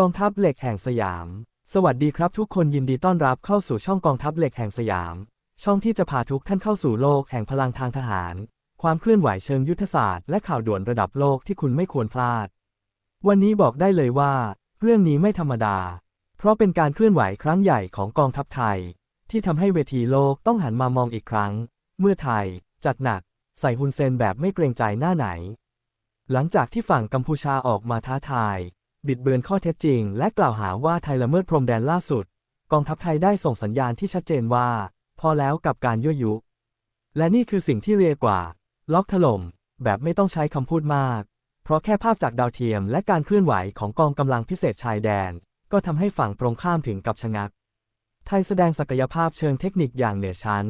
กองทัพเหล็กแห่งสยาม สวัสดีครับทุกคนยินดีต้อนรับเข้าสู่ช่องกองทัพเหล็กแห่งสยาม ช่องที่จะพาทุกท่านเข้าสู่โลกแห่งพลังทางทหาร ความเคลื่อนไหวเชิงยุทธศาสตร์และข่าวด่วนระดับโลกที่คุณไม่ควรพลาด วันนี้บอกได้เลยว่า เรื่องนี้ไม่ธรรมดา เพราะเป็นการเคลื่อนไหวครั้งใหญ่ของกองทัพไทย ที่ทำให้เวทีโลกต้องหันมามองอีกครั้ง เมื่อไทย จัดหนัก ใส่ฮุนเซนแบบไม่เกรงใจหน้าไหน หลังจากที่ฝั่งกัมพูชาออกมาท้าทาย บิดเบือนข้อเท็จจริง และกล่าวหาว่าไทยละเมิดพรมแดนล่าสุด กองทัพไทยได้ส่งสัญญาณที่ชัดเจนว่า พอแล้วกับการยั่วยุ และนี่คือสิ่งที่เรียกว่า ล็อกถล่ม แบบไม่ต้องใช้คำพูดมาก เพราะแค่ภาพจากดาวเทียมและการเคลื่อนไหวของกองกำลังพิเศษชายแดน ก็ทำให้ฝั่งตรงข้ามถึงกับชะงัก ไทยแสดงศักยภาพเชิงเทคนิคอย่างเหนือชั้น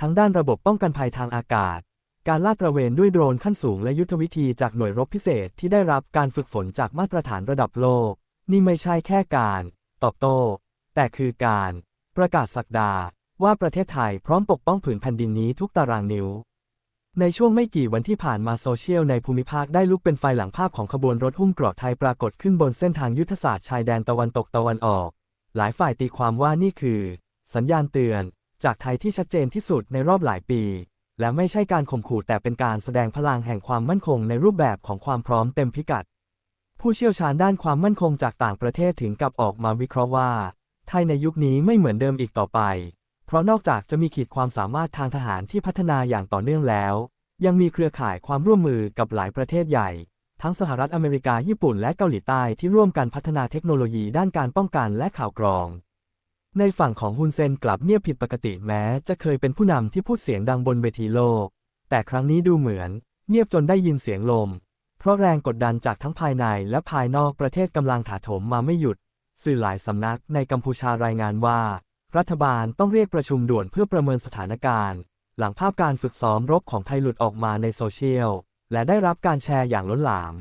ทั้งด้านระบบป้องกันภัยทางอากาศ การลาดตระเวนด้วยโดรนขั้นสูงและยุทธวิธีจากหน่วยรบพิเศษที่ได้รับการฝึกฝนจากมาตรฐานระดับโลก นี่ไม่ใช่แค่การ ตอบโต้ แต่คือการ ประกาศสักดา ว่าประเทศไทยพร้อมปกป้องผืนแผ่นดินนี้ทุกตารางนิ้ว ในช่วงไม่กี่วันที่ผ่านมาโซเชียลในภูมิภาคได้ลุกเป็นไฟหลังภาพของขบวนรถหุ้มเกราะไทยปรากฏขึ้นบนเส้นทางยุทธศาสตร์ชายแดนตะวันตกตะวันออก หลายฝ่ายตีความว่านี่คือ สัญญาณเตือน จากไทยที่ชัดเจนที่สุดในรอบหลายปี และไม่ใช่การข่มขู่แต่เป็นการแสดงพลังแห่งความมั่นคงในรูปแบบของความพร้อมเต็มพิกัด ผู้เชี่ยวชาญด้านความมั่นคงจากต่างประเทศถึงกับออกมาวิเคราะห์ว่า ไทยในยุคนี้ไม่เหมือนเดิมอีกต่อไป เพราะนอกจากจะมีขีดความสามารถทางทหารที่พัฒนาอย่างต่อเนื่องแล้ว ยังมีเครือข่ายความร่วมมือกับหลายประเทศใหญ่ ทั้งสหรัฐอเมริกาญี่ปุ่นและเกาหลีใต้ที่ร่วมกันพัฒนาเทคโนโลยีด้านการป้องกันและข่าวกรอง ในฝั่งของฮุนเซนกลับเงียบผิดปกติแม้ จะเคยเป็นผู้นำที่พูดเสียงดังบนเวทีโลก แต่ครั้งนี้ดูเหมือน เงียบจนได้ยินเสียงลม เพราะแรงกดดันจากทั้งภายในและภายนอกประเทศกำลังถาโถมมาไม่หยุด สื่อหลายสำนักในกัมพูชารายงานว่า รัฐบาลต้องเรียกประชุมด่วนเพื่อประเมินสถานการณ์ หลังภาพการฝึกซ้อมรบของไทยหลุดออกมาในโซเชียลและได้รับการแชร์อย่างล้นหลาม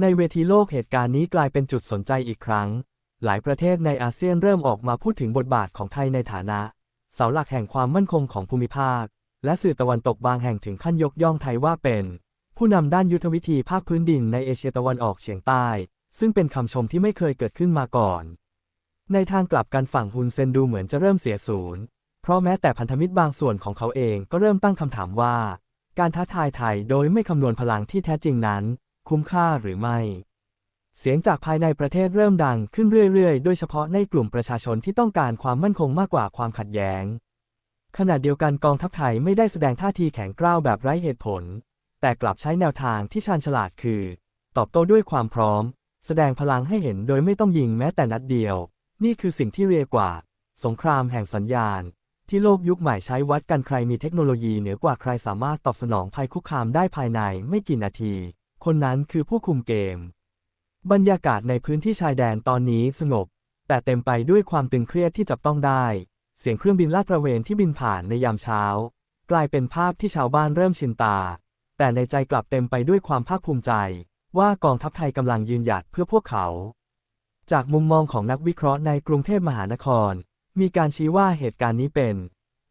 ในเวทีโลกเหตุการณ์นี้กลายเป็นจุดสนใจอีกครั้ง หลายประเทศในอาเซียนเริ่มออกมาพูดถึงบทบาทของไทยในฐานะ เสาหลักแห่งความมั่นคงของภูมิภาค และสื่อตะวันตกบางแห่งถึงขั้นยกย่องไทยว่าเป็น ผู้นำด้านยุทธวิธีภาคพื้นดินในเอเชียตะวันออกเฉียงใต้ ซึ่งเป็นคำชมที่ไม่เคยเกิดขึ้นมาก่อน ในทางกลับกันฝั่งฮุนเซนดูเหมือนจะเริ่มเสียศูนย์เพราะแม้แต่พันธมิตรบางส่วนของเขาเองก็เริ่มตั้งคำถามว่า การท้าทายไทยโดยไม่คำนวณพลังที่แท้จริงนั้น คุ้มค่าหรือไม่ เสียงจากภายในประเทศเริ่มดังขึ้นเรื่อยๆ โดยเฉพาะในกลุ่มประชาชนที่ต้องการความมั่นคงมากกว่าความขัดแย้ง ขณะเดียวกันกองทัพไทยไม่ได้แสดงท่าทีแข็งกร้าวแบบไร้เหตุผล แต่กลับใช้แนวทางที่ชาญฉลาดคือ ตอบโต้ด้วยความพร้อม แสดงพลังให้เห็นโดยไม่ต้องยิงแม้แต่นัดเดียว นี่คือสิ่งที่เรียกว่า สงครามแห่งสัญญาณ ที่โลกยุคใหม่ใช้วัดกันใครมีเทคโนโลยีเหนือกว่าใครสามารถตอบสนองภัยคุกคามได้ภายในไม่กี่นาที คนนั้นคือผู้คุมเกม บรรยากาศในพื้นที่ชายแดนตอนนี้สงบ แต่เต็มไปด้วยความตึงเครียดที่จับต้องได้ เสียงเครื่องบินลาดตระเวนที่บินผ่านในยามเช้า กลายเป็นภาพที่ชาวบ้านเริ่มชินตา แต่ในใจกลับเต็มไปด้วยความภาคภูมิใจ ว่ากองทัพไทยกำลังยืนหยัดเพื่อพวกเขา จากมุมมองของนักวิเคราะห์ในกรุงเทพมหานคร มีการชี้ว่าเหตุการณ์นี้เป็น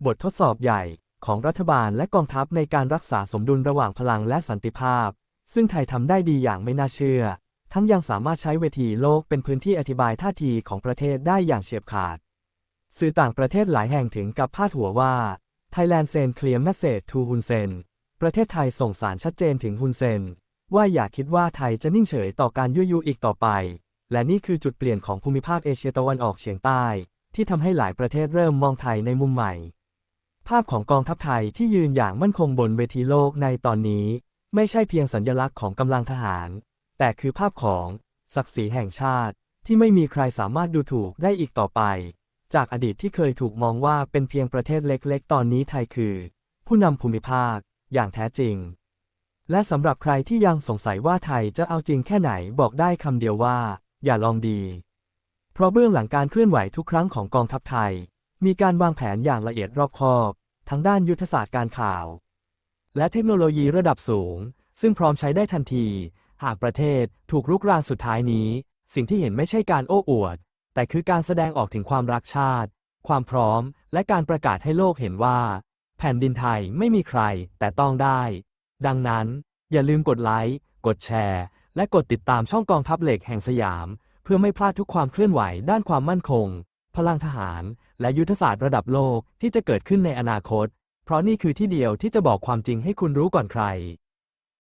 บททดสอบใหญ่ของรัฐบาลและกองทัพในการรักษาสมดุลระหว่างพลังและสันติภาพ ซึ่งไทยทำได้ดีอย่างไม่น่าเชื่อ ทั้งยังสามารถใช้เวทีโลกเป็นพื้นที่อธิบายท่าทีของประเทศได้อย่างเฉียบขาด สื่อต่างประเทศหลายแห่งถึงกับพาดหัวว่า Thailand send clear message to Hun Sen ประเทศไทยส่งสารชัดเจนถึงฮุนเซน ว่าอย่าคิดว่าไทยจะนิ่งเฉยต่อการยุยยุอีกต่อไป และนี่คือจุดเปลี่ยนของภูมิภาคเอเชียตะวันออกเฉียงใต้ ที่ทำให้หลายประเทศเริ่มมองไทยในมุมใหม่ ภาพของกองทัพไทยที่ยืนอย่างมั่นคงบนเวทีโลกในตอนนี้ ไม่ใช่เพียงสัญลักษณ์ของกำลังทหาร แต่คือภาพของศักดิ์ศรีแห่งชาติที่ไม่มีใครสามารถดูถูกได้อีกต่อไป จากอดีตที่เคยถูกมองว่าเป็นเพียงประเทศเล็กๆ ตอนนี้ไทยคือ ผู้นำภูมิภาคอย่างแท้จริง และสำหรับใครที่ยังสงสัยว่าไทยจะเอาจริงแค่ไหนบอกได้คำเดียวว่า อย่าลองดี เพราะเบื้องหลังการเคลื่อนไหวทุกครั้งของกองทัพไทย มีการวางแผนอย่างละเอียดรอบคอบ ทั้งด้านยุทธศาสตร์การข่าว และเทคโนโลยีระดับสูง ซึ่งพร้อมใช้ได้ทันที หากประเทศถูกรุกรานสุดท้ายนี้ สิ่งที่เห็นไม่ใช่การโอ้อวด แต่คือการแสดงออกถึงความรักชาติ ความพร้อม และการประกาศให้โลกเห็นว่า แผ่นดินไทยไม่มีใครแต่ต้องได้ ดังนั้น อย่าลืมกดไลค์ กดแชร์ และกดติดตามช่องกองทัพเหล็กแห่งสยาม เพื่อพื่อไม่พลาดทุกความเคลื่อนไหวด้านความมั่นคง พลังทหาร และยุทธศาสตร์ระดับโลกที่จะเกิดขึ้นในอนาคต เพราะนี่คือที่เดียวที่จะบอกความจริงให้คุณรู้ก่อนใคร